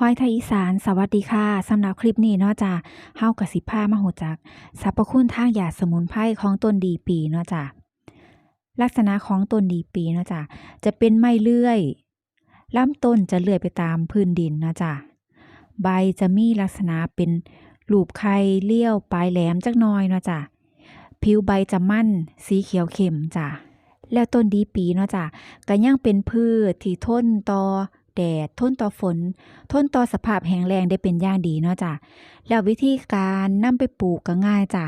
ห้อยไทยอีสานสวัสดีค่ะสำหรับคลิปนี้เนาะจ้ะเฮากับสิพามาหูจักสรรพคุณทางยาสมุนไพรของต้นดีปีเนาะจ้ะลักษณะของต้นดีปีเนาะจ้ะจะเป็นไม้เลื่อยลำต้นจะเลื่อยไปตามพื้นดินเนาะจ้ะใบจะมีลักษณะเป็นรูปไข่เลี้ยวปลายแหลมจักน่อยเนาะจ้ะผิวใบจะมั่นสีเขียวเข้มจ้ะแล้วต้นดีปีเนาะจ้ะก็ยังเป็นพืชที่ทนต่อ แดด ทนต่อฝน ทนต่อสภาพแห้งแล้งได้เป็นอย่างดีเนาะจ้ะ แล้ววิธีการนำไปปลูกก็ง่ายจ้ะ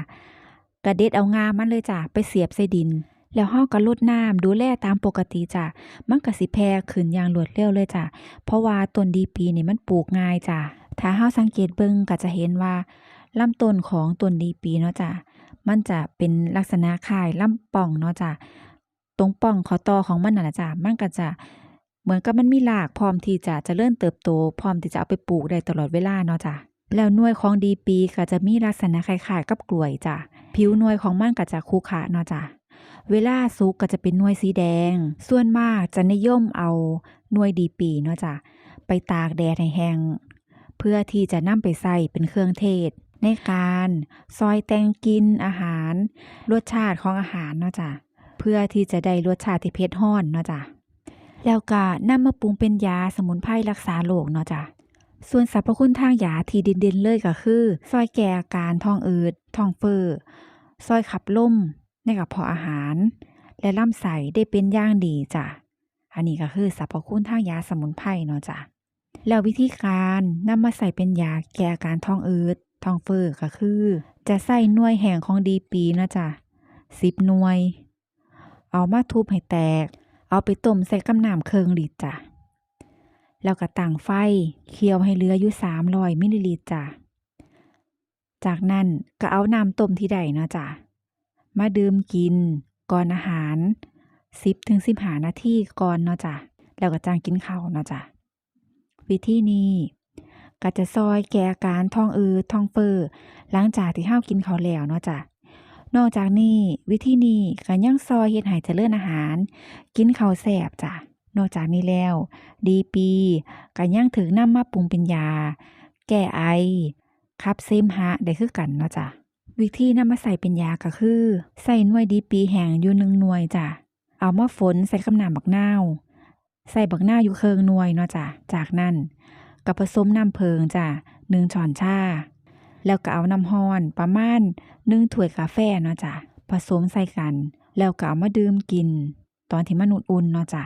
กระเด็ดเอางามันเลยจ้ะ ไปเสียบใส่ดิน แล้วเฮาก็รดน้ำดูแลตามปกติจ้ะ มันก็สิแพร่ขึ้นอย่างรวดเร็วเลยจ้ะ เพราะว่าต้นดีปีนี่มันปลูกง่ายจ้ะ ถ้าเฮาสังเกตเบิ่งก็จะเห็นว่าลำต้นของต้นดีปีเนาะจ้ะ มันจะเป็นลักษณะคล้ายลำป่องเนาะจ้ะ ตรงป่องคอตอของมันน่ะจ้ะ มันก็จะ เหมือนกับมันมีรากพร้อมที่จะจะเจริญเติบโต พร้อมที่จะเอาไปปลูกได้ตลอดเวลาเนาะจ้ะแล้วหน่วยของดีปีก็จะมีลักษณะคล้ายๆกับกล้วยจ้ะผิวหน่วยของมันก็จะคูขระเนาะจ้ะเวลาสุกก็จะเป็นหน่วยสีแดง ส่วนมากจะนิยมเอาหน่วยดีปีเนาะจ้ะไปตากแดดให้แห้งเพื่อที่จะนำไปใส่เป็นเครื่องเทศ ในการซอยแต่งกินอาหาร รสชาติของอาหารเนาะจ้ะเพื่อที่จะได้รสชาติที่เผ็ดร้อนเนาะจ้ะ แล้วก็นำมาปรุงเป็นยาสมุนไพรรักษาโรคเนาะจ้ะส่วนสรรพคุณทางยาที่เด่นๆเลยก็คือ ซอยแก้อาการท้องอืดท้องเฟ้อซอยขับลมในกระเพาะอาหาร และลำไส้ได้เป็นย่างดีจ้ะ อันนี้ก็คือสรรพคุณทางยาสมุนไพรเนาะจ้ะ แล้ววิธีการนำมาใส่เป็นยาแก้อาการท้องอืดท้องเฟ้อก็คือ จะใส่หน่วยแห่งของดีปีเนาะจ้ะสิบหน่วย เอามาทุบให้แตก เอาไปต้มใส่กำน้ำเคืองลิตรจ้ะ แล้วก็ตั้งไฟเคี่ยวให้เหลืออยู่300มิลลิลิตรจ้ะ จากนั้นก็เอาน้ำต้มที่ได้เนาะจ้ะ มาดื่มกิน ก่อนอาหาร10ถึง15นาทีก่อนเนาะจ้ะ แล้วก็จังกินข้าวเนาะจ้ะ วิธีนี้ก็จะซอยแก้อาการท้องอืดท้องเฟ้อหลังจากที่เฮากินข้าวแล้วเนาะจ้ะ นอกจากนี้วิธีนี้ก็ยังซอยเฮ็ดให้เจริญอาหาร กินข้าวแซ่บจ้ะนอกจากนี้แล้ว ดีปีก็ยังถูกนำมาปรุงเป็นยา แก้ไอขับเสมหะได้คือกันเนาะจ้ะวิธีนำมาใส่เป็นยาก็คือใส่หน่วยดีปีแห้งอยู่หนึ่งหน่วยจ้ะเอามาฝนใส่กับน้ำบักนาวใส่บักนาอยู่เครื่องหน่วยเนาะจ้ะ จากนั้นก็ผสมน้ำเพิงจ้ะหนึ่งช้อนชา แล้วก็เอาน้ำร้อนประมาณหนึ่งถ้วยกาแฟเนาะจ้ะผสมใส่กัน แล้วก็เอามาดื่มกิน ตอนที่มันอุ่นๆเนาะจ้ะ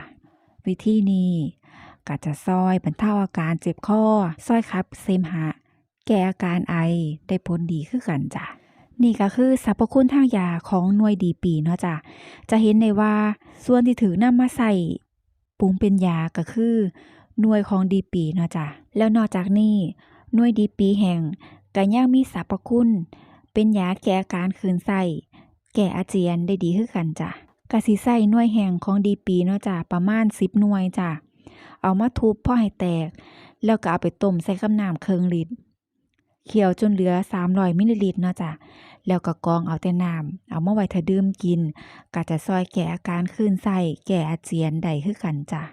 วิธีนี้ก็จะซอยบรรเทาอาการเจ็บคอซอยขับเสมหะ แก้อาการไอได้ผลดีคือกันจ้ะนี่ก็คือสรรพคุณทางยาของหน่วยดีปีเนาะจ้ะจะเห็นได้ว่าส่วนที่ถือนำมาใส่ปรุงเป็นยาก็คือหน่วยของดีปีเนาะจ้ะแล้วนอกจากนี้หน่วยดีปีแห่ง ก็ยังมีสรรพคุณ เป็นยาแก้อาการคืนไส้แก้อาเจียนได้ดีคือกันจ้ะกะสิใส่หน่วยแห่งของดีปีเนาะจ้ะประมาณ10หน่วยจ้ะเอามาทุบพ่อให้แตก แล้วก็เอาไปต้มใส่กับน้ำเคืองลิตรเคี่ยวจนเหลือ300มิลลิลิตรเนาะจ้ะแล้วก็กองเอาแต่น้ำเอามาไว้ถ้าดื่มกินก็จะซอยแก้อาการคลื่นไส้แก้อาเจียนได้คือกันจ้ะ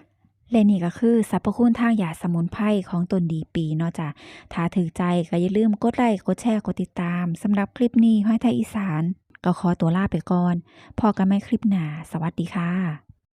และนี่ก็คือสรรพคุณทางยาสมุนไพรของตนดีปีเนาะจ้ะถ้าถือใจก็อย่าลืมกดไลค์กดแชร์กดติดตามสำหรับคลิปนี้ห้อยไทยอีสาน ก็ขอตัวลาไปก่อน พอกันไม่คลิปหนาสวัสดีค่ะ